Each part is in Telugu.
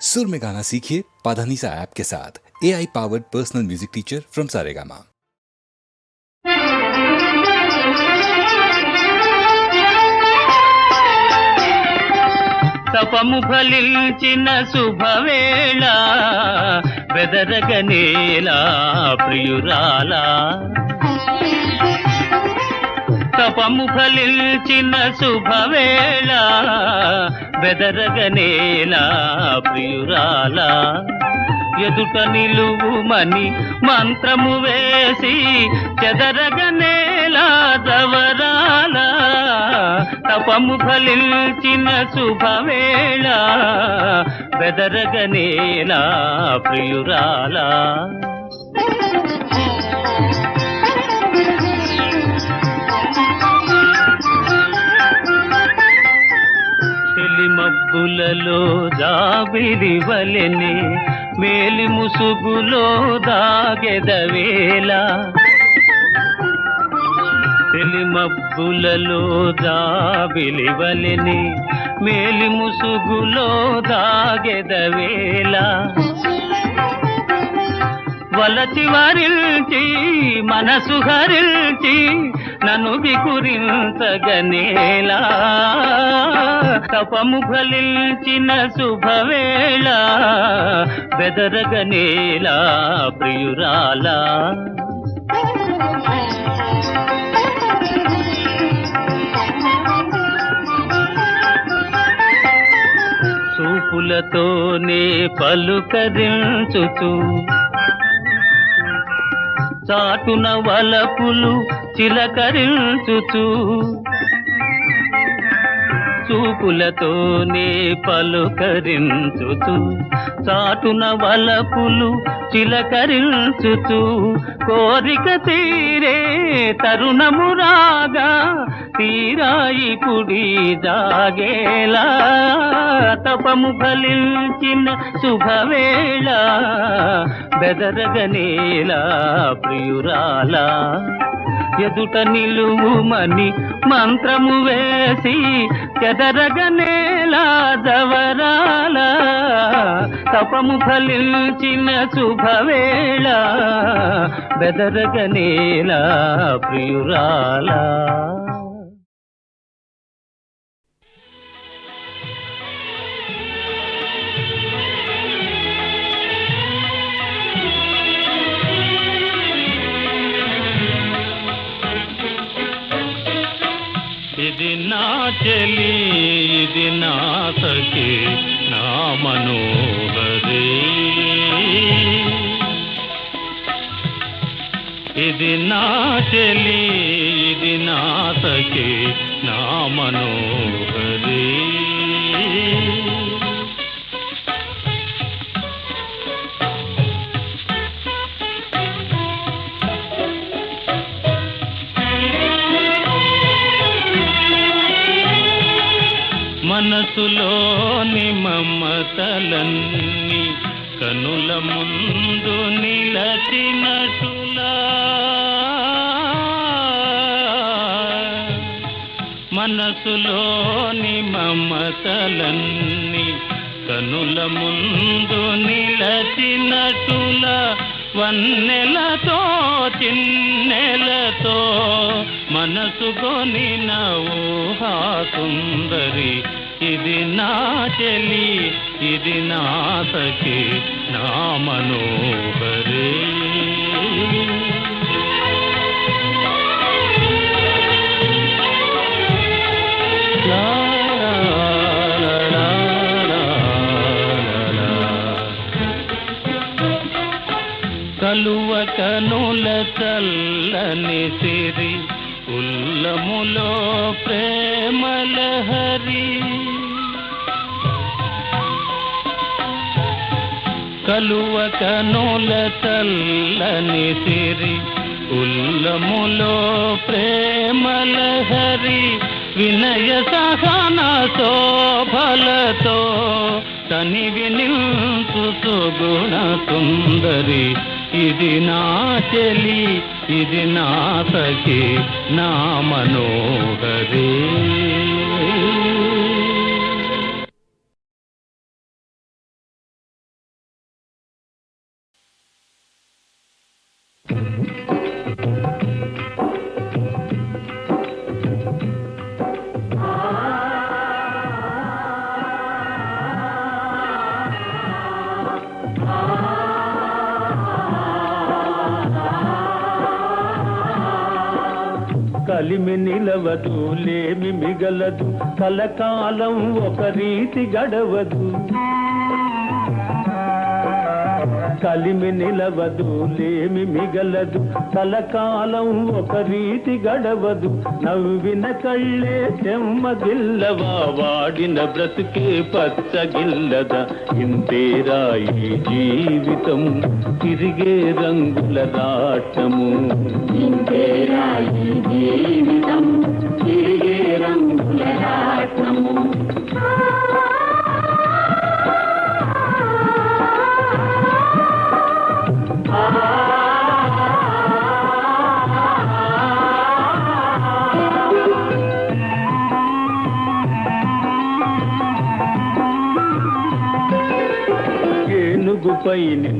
सुर में गाना सीखिए पाधानीसा ऐप के साथ A I powered personal music teacher from Saregama తపము ఫలించిన శుభవేళ బెదరగనేలా ప్రియురాలా తపము ఫలించిన శుభవేళ. బెదరగనేలా ప్రియురాల. ఎదుట నిలువుమని మంత్రము వేసి చెదరగనేలా దవరాల తపము ఫలించిన శుభవేళ. బెదరగనేలా ప్రియురాలా. తెలిమబ్బులలో జాబిలి వలెని మేలి ముసుగులో దాగెదవేళ తెలిమబ్బులలో జాబిలి వలెని మేలి ముసుగులో దాగెదవేళ వలచి వరిల్చి మనసు హరిల్చి నన్ను వికురించగనేలా? తపము ఫలించిన శుభవేళ బెదరగనేలా ప్రియురాలా? చూపులతోనే పలుకరించుచు చాటున వలపులు చిలకరించుచు. చూపులతోనే పలుకరించుచు. చాటున వలపులు చిలకరించుచు. కోరిక తీరే తరుణము రాగా తీరాయి పుడి జాగేలా. తపము ఫలించిన శుభవేళ బెదరగనేలా ప్రియురాలా. ఎదుట నిలువుమని మంత్రము వేసి చెదరగనేలా జవరాల తపము ఫలించిన శుభవేళ బెదరగనేలా ప్రియురాలా. చెలి ఇది నా సఖి నా మనోహరి ఇది నా చెలి ఇది నా సఖి నా మనోహరి మనసులోని మమతలన్నీ కనుల ముందు నిలచినటులా. మనసులోని మమతలన్నీ కనుల ముందు నిలచినటులా. వన్నెలతో చిన్నెలతో మనసు కొనిన ఊహా సుందరి ఇది నా చెలి ఇది నా సఖి నా మనోహరే. లా, కలువ కనుల చల్లని సిరి ఉల్లములో ప్రేమల కలువక నూల తల్లని సిరి ఉల్లములో ప్రేమలహరి వినయ సహన శోభలతో తనివి నిల్సు సుగుణ సుందరి. ఇది నా చెలి ఇది నా సఖి నా మనోహరి. కలిమి నిలవదు లేమి మిగలదు. కలకాలం ఒక రీతి గడవదు. కలిమి నిలవదు లేమి మిగలదు కలకాలం ఒక రీతి గడవదు. నవ్విన కళ్ళే చెమ్మగిల్లవా వాడిన బ్రతుకే పచ్చగిల్లద. ఇంతేరా ఈ జీవితం తిరిగే రంగుల రాటము. ఇంతేరా ఈ జీవితం తిరిగే రంగుల రాటము.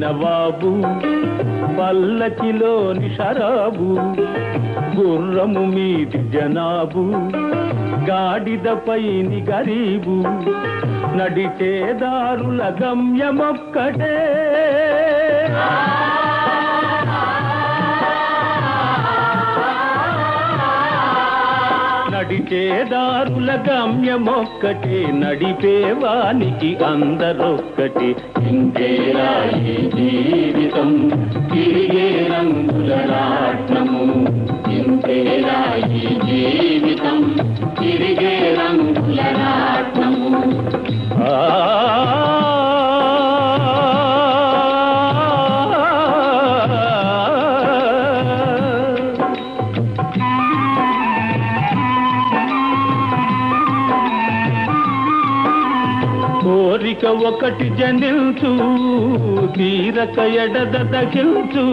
నవాబు పల్లకిలోని షరాబు గుర్రము మీది జనాబు గాడిదపైని గరీబు నడిచేదారుల గమ్యమొక్కటే. నడిచేదారుల గమ్యమొక్కటి నడిపేవానికి అందరొక్కటి. ఇంకేరా ఈ జీవితం? తిరిగే రంగుల రాట్నము ఇంకేరా ఈ జీవితం? తిరిగే రంగుల రాట్నము ఆ ఒకటి జనించు తీరక ఎడద దహిల్చు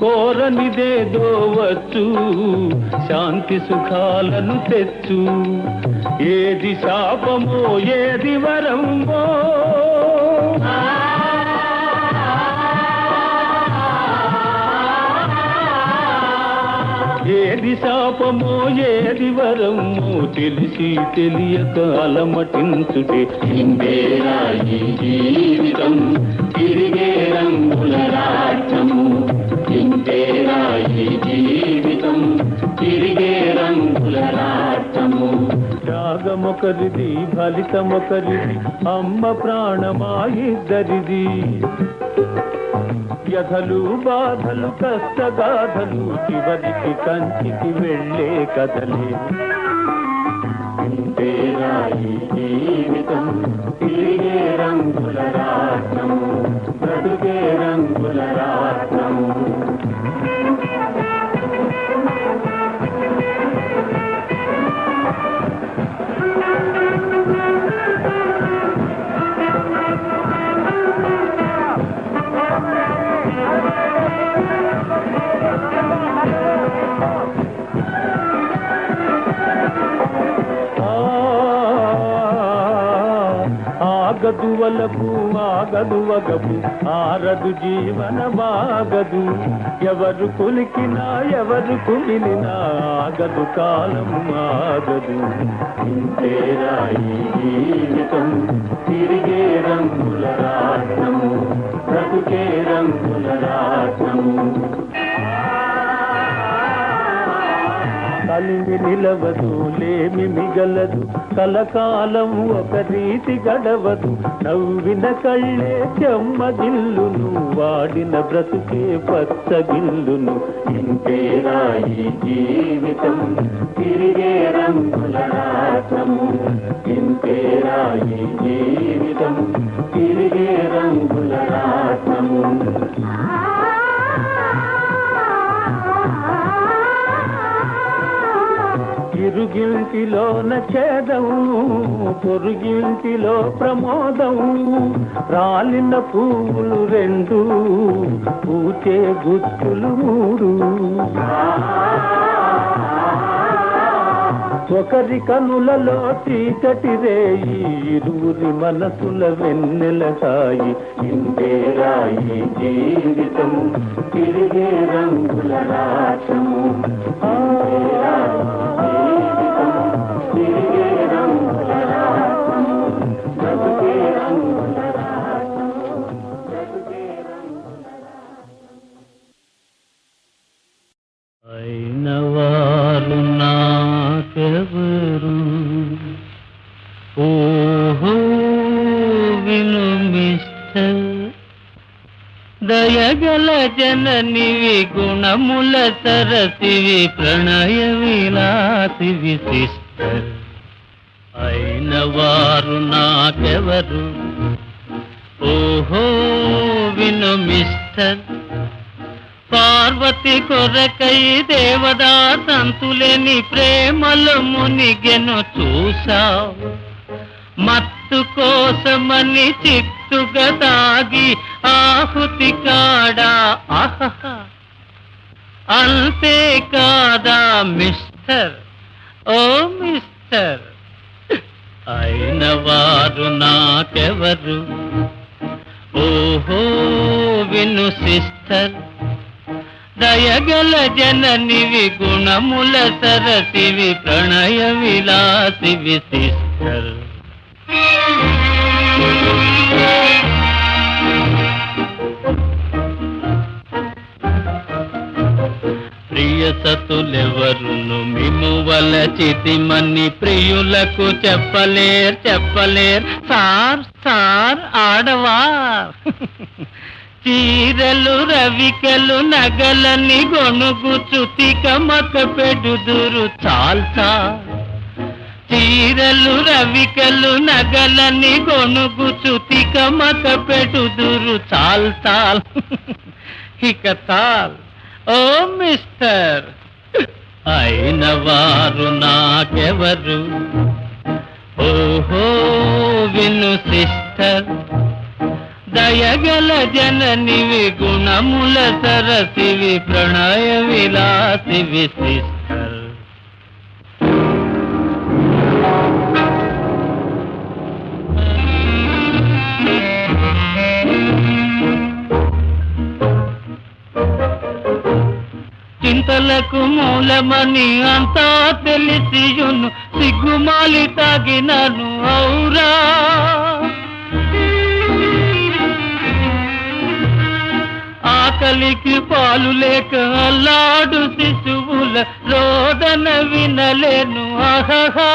కోరనిదేదో వచ్చు శాంతి సుఖాలను తెచ్చు. ఏది శాపమో ఏది వరమో. ఏది శాపమో ఏది వరమో. తెలిసి తెలియక అలమటించుటే ఇందేరా ఈ జీవితం తిరిగే రంగుల రాజ్యము. ఇందేరా ఈ జీవితం తిరిగే రంగుల రాజ్యము. త్యాగమొకరిది ఫలితమొకరిది అమ్మ ప్రాణమా ఇద్దరిది. వ్యధలు బాధలు కష్టగాధలు చివరికి కంచికి వెళ్ళే కథలే. ఇంతేనా ఈ జీవితం తిరిగే రంగుల రాట్నము బ్రతుకే రంగు సాగదు వగపు ఆరదు జీవన బాగదు ఎవరు కులికినా ఎవరు కుమిలినా ఆగదు కాలం ఆగదు. ఇంతేరా జీవితం తిరిగే రంగుల రాట్నము బ్రతుకే రంగుల రాట్నము నిలవదు లేమి మిగలదు కలకాలం ఒక రీతి గడవదు. నవ్విన కళ్ళే చెమ్మగిల్లును వాడిన బ్రతుకే పచ్చగిల్లును. ఇంతేరా ఈ జీవితం తిరిగే రంగుల రాట్నము ఇంతేరా ఈ జీవితం తిరిగే రంగుల రాట్నము ఇరుగింటిలోన ఛేదం పొరుగింటిలో ప్రమోదం రాలిన పువ్వులు రెండు పూచే గుచ్చులు మూడు. ఒకరి కనులలో చీకటి రేయి ఇరువురి మనసుల వెన్నెల సాయి. ఇంతేరాయి జీవితం తిరిగే రంగుల రాశము. దయగల జననివి గుణముల సరసివి ప్రణయ విలాసివి సిస్టర్. అయిన వారు నాకెవరు? ఓహో విను మిస్టర్. పార్వతి కొరకై దేవదా సంతులేని ప్రేమలు మునిగెను చూశావు. మత్తు కోసమని చిత్తుగా తాగి ఆహుతి కాడా ఆహా అంతే కాదా మిస్టర్? ఓ మిస్టర్ అయిన వారు నాకెవరు? ఓహో విను సిస్టర్ దయగల జననివి గుణముల సరసివి ప్రణయ విలాసివి సిస్టర్. ప్రియసతులెవరును సతులెవరును మిము వలచితిమని ప్రియులకు చెప్పలేర్ చెప్పలేర్. Sir sir ఆడవా? చీరలు రవికలు నగలని గొనుగు చుతిక మక పెడుదురు చాల్సా చీరలు రవికలు నగలని గొనుగు చుతిక మత పెటుదురు. చాల్ చాల్. ఇక చాల్. ఓ మిస్టర్ అయిన వారు నాకెవరు? ఓహో విను సిస్టర్. దయగల జననివి గుణముల సరసివి ప్రణయ విలాసివి సిస్టర్. చింతలకు మూలమని అంతా తెలిసియును సిగ్గుమాలి తాగినను ఔరా. ఆకలికి పాలు లేక అల్లాడు శిశువుల రోదన వినలేను ఆహా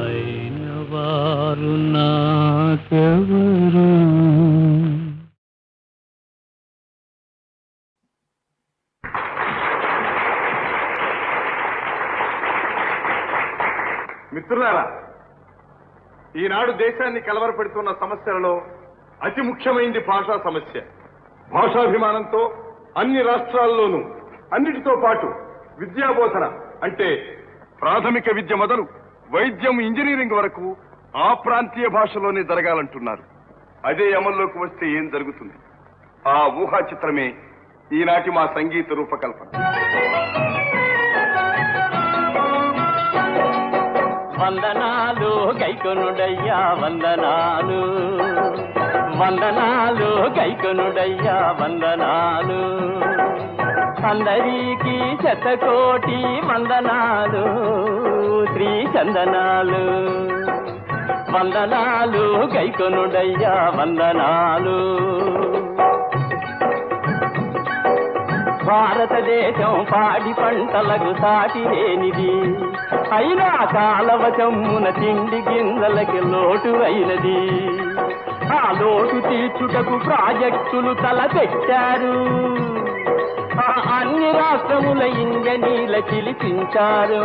అయిన వారు నాకెవరు? మిత్రులారా ఈనాడు దేశాన్ని కలవరపెడుతున్న సమస్యలలో అతి ముఖ్యమైనది భాషా సమస్య. భాషాభిమానంతో అన్ని రాష్ట్రాల్లోనూ అన్నిటితో పాటు విద్యాబోధన అంటే ప్రాథమిక విద్య మొదలు వైద్యం ఇంజనీరింగ్ వరకు ఆ ప్రాంతీయ భాషలోనే జరగాలంటున్నారు. అదే అమల్లోకి వస్తే ఏం జరుగుతుంది? ఆ ఊహా చిత్రమే ఈనాటి మా సంగీత రూపకల్పన. వందనాలు గైకొనుడయ్యా వందనాలు. వందనాలు గైకొనుడయ్యా వందనాలు. అందరికీ శతకోటి వందనాలు శ్రీ చందనాలు వందనాలు గైకొనుడయ్యా వందనాలు. భారతదేశం పాడి పంటలకు సాటి లేనిది. అయినా కాలవ చమ్మున తిండి గింజలకి లోటు అయినది. ఆ లోటు తీర్చుటకు ప్రాజెక్టులు తలపెట్టారు. ఆ అన్ని రాష్ట్రముల ఇంజనీల పిలిపించారు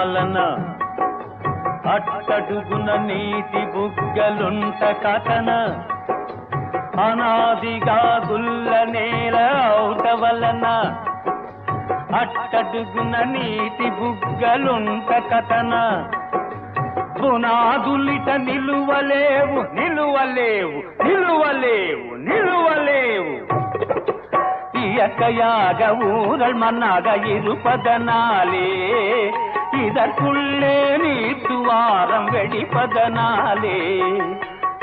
వలన అట్టడుగున నీటి బుగ్గలుంట కథన అనాదిగా గుల్ల నేల ఔట వలన అట్టడుగున నీటి బుగ్గలుంట కథన పునాదులిట నిలువలేవు నిలువలేవు నిలువలేవు నిలువలేవు ఈ இயற்கையாக ஊரல் மண்ணாக இருப்பதனாலே இதற்குள்ளே நீத்துவாரம் வெடிப்பதனாலே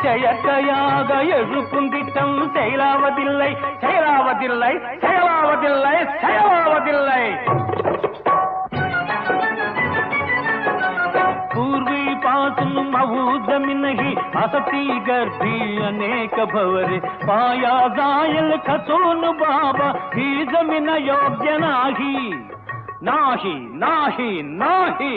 செயற்கையாக எழுப்பும் திட்டம் செயலாவதில்லை செயலாவதில்லை செயலாவதில்லை செயலாவதில்லை पूर्वी पासून जमीनही असती गर्दी अनेक भवरे पाया जायल खचून बाबा ही जमीन योग्य नाही নাহি নাহি নাহি।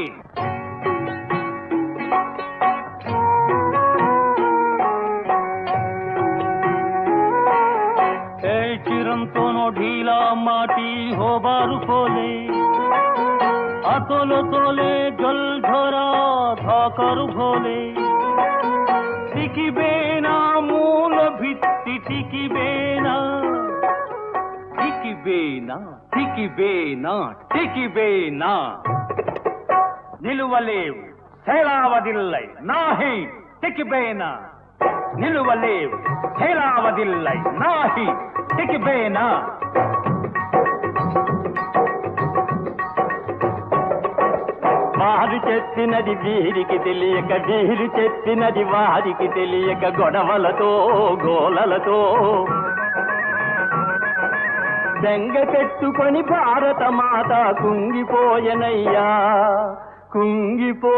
এই চিরন্তন ঢিলা মাটি হবার ফলে আতল তলে জল ধরা ধকর ভোলে। টিকিবে না মূল ভিত্তি, টিকিবে না తికివేనా తికివేనా తికివేనా నిలువలేవు சேலாவதில்லை நாகி திக்கிபேனா நிலுவலேவ் சேலாவதில்லை நாகி திக்கிபேனா వారు చెప్పినది వీరికి తెలియక వీరు చెప్పినది వారికి తెలియక గొడవలతో గోలలతో బెంగ పెట్టుకొని భారత మాత కుంగిపోయనయ్యా కుంగిపోయనయ్యా.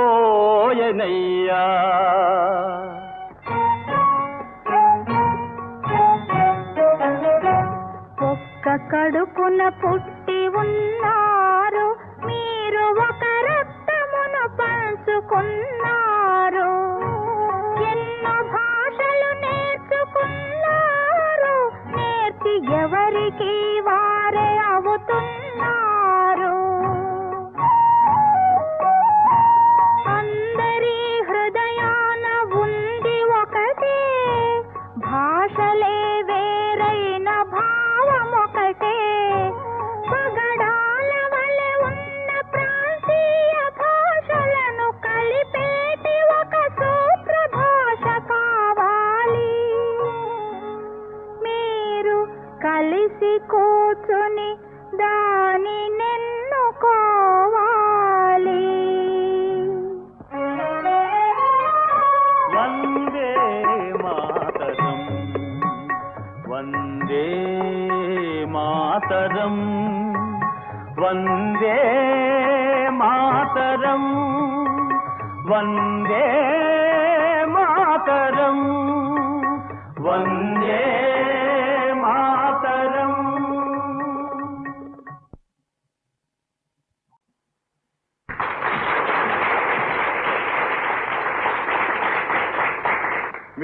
ఒక్క కడుపున పుట్టి ఉన్నారు మీరు ఒక రక్తమును పంచుకున్నారు. ఎన్నో భాషలు నే ఎవరికి వారే అవుతున్నారు కలిసి కూర్చుని దాని నెన్నుకోవాలి వందే మాతరం వందే మాతరం వందే మాతరం వందే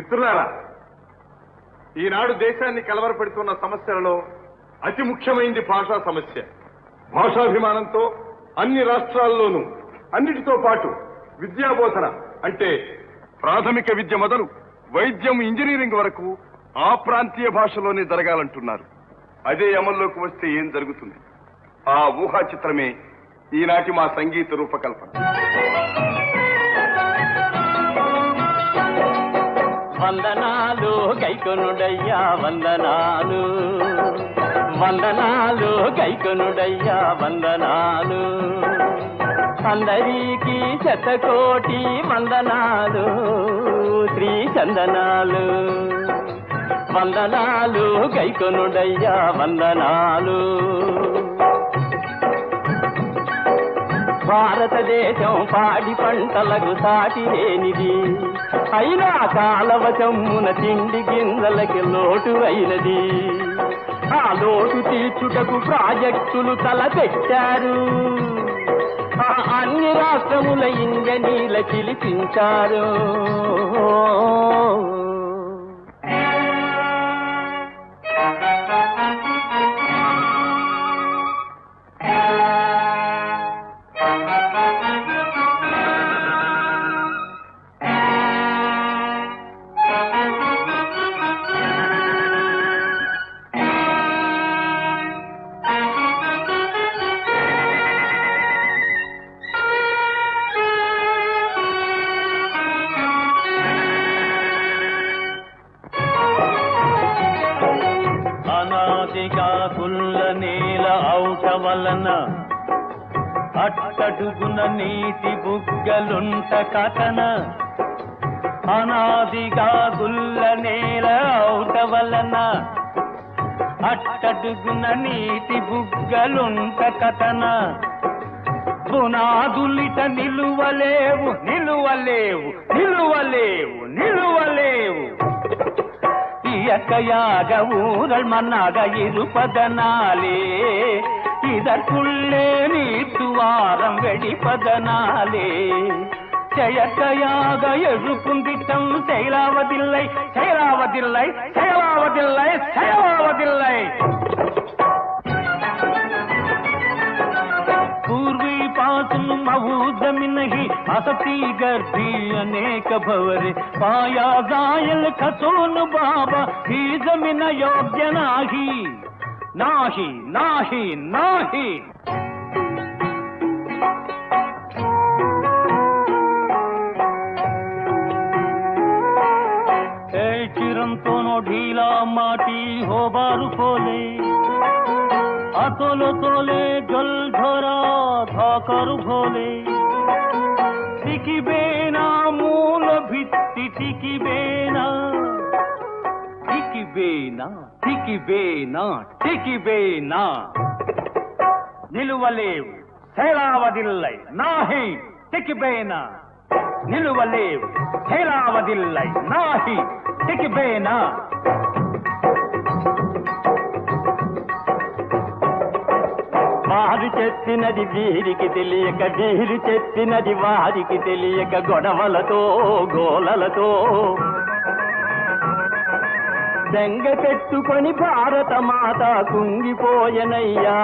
మిత్రులారా ఈనాడు దేశాన్ని కలవరపెడుతున్న సమస్యలలో అతి ముఖ్యమైనది భాషా సమస్య. భాషాభిమానంతో అన్ని రాష్ట్రాల్లోనూ అన్నిటితో పాటు విద్యాబోధన అంటే ప్రాథమిక విద్య మొదలు వైద్యం ఇంజనీరింగ్ వరకు ఆ ప్రాంతీయ భాషలోనే జరగాలంటున్నారు. అదే అమల్లోకి వస్తే ఏం జరుగుతుంది? ఆ ఊహా చిత్రమే ఈనాటి మా సంగీత రూపకల్పన. వందనాలు గైకొనుడయ్యా వందనాలు. వందనాలు గైకొనుడయ్యా వందనాలు. అందరికీ శతకోటి వందనాలు శ్రీ చందనాలు వందనాలు గైకొనుడయ్యా వందనాలు. భారతదేశం పాడి పంటలకు సాటి లేనిది. అయినా కాలవచమ్మున తిండి గింజలకి లోటు అయినది ఆ లోటు తీర్చుటకు ప్రాజెక్టులు తలపెట్టారు. ఆ అన్ని రాష్ట్రముల ఇంజనీల పిలిపించారు బుగ్గలుంట కథన అనాదిగా గుల్ల నేల అవుట వలన అట్టడుగున నీటి బుగ్గలుంట కథన పునాదులిట నిలువలేవు నిలువలేవు నిలువలేవు నిలువలేవు இயற்கையாக ஊரல் மண்ணாக இருப்பதனாலே இதற்குள்ளே நீட்டுவாரம் வெடிப்பதனாலே செயற்கையாக எழுப்பும் திட்டம் செயலாவதில்லை செயலாவதில்லை செயலாவதில்லை செயலாவதில்லை पूर्वी पासून मऊद नाही असती गर्दी अनेक भवरे पाया जायल खचून बाबा ही जमीन योग्य नाही নাহি নাহি নাহি। এই চিরন্তন ঢিলা মাটি হবার ফলে আতল তলে জল ধরা ধকর ভোলে। টিকিবে না মূল ভিত্তি, টিকিবে না తికివేనా తికివేనా తికివేనా నిలువలేవు సేలావదిల్లై నాహి తికిబేనా నిలువలేవు సేలావదిల్లై నాహి తికిబేనా వారు చెప్పినది వీరికి తెలియక వీరు చెప్పినది వారికి తెలియక గొడవలతో గోలలతో. దెంగ పెట్టుకొని భారత మాత కుంగిపోయనయ్యా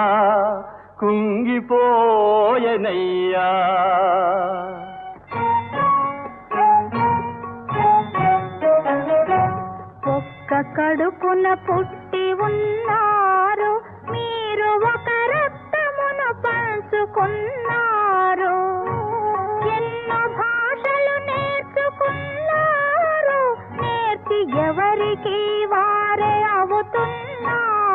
కుంగిపోయనయ్యా. ఒక్క కడుపున పుట్టి ఉన్నారు మీరు ఒక రక్తమును పంచుకున్నారు. ఎన్నో భాషలు నేర్చుకున్నారు నేర్చి ఎవరికి వారే అవుతున్నారు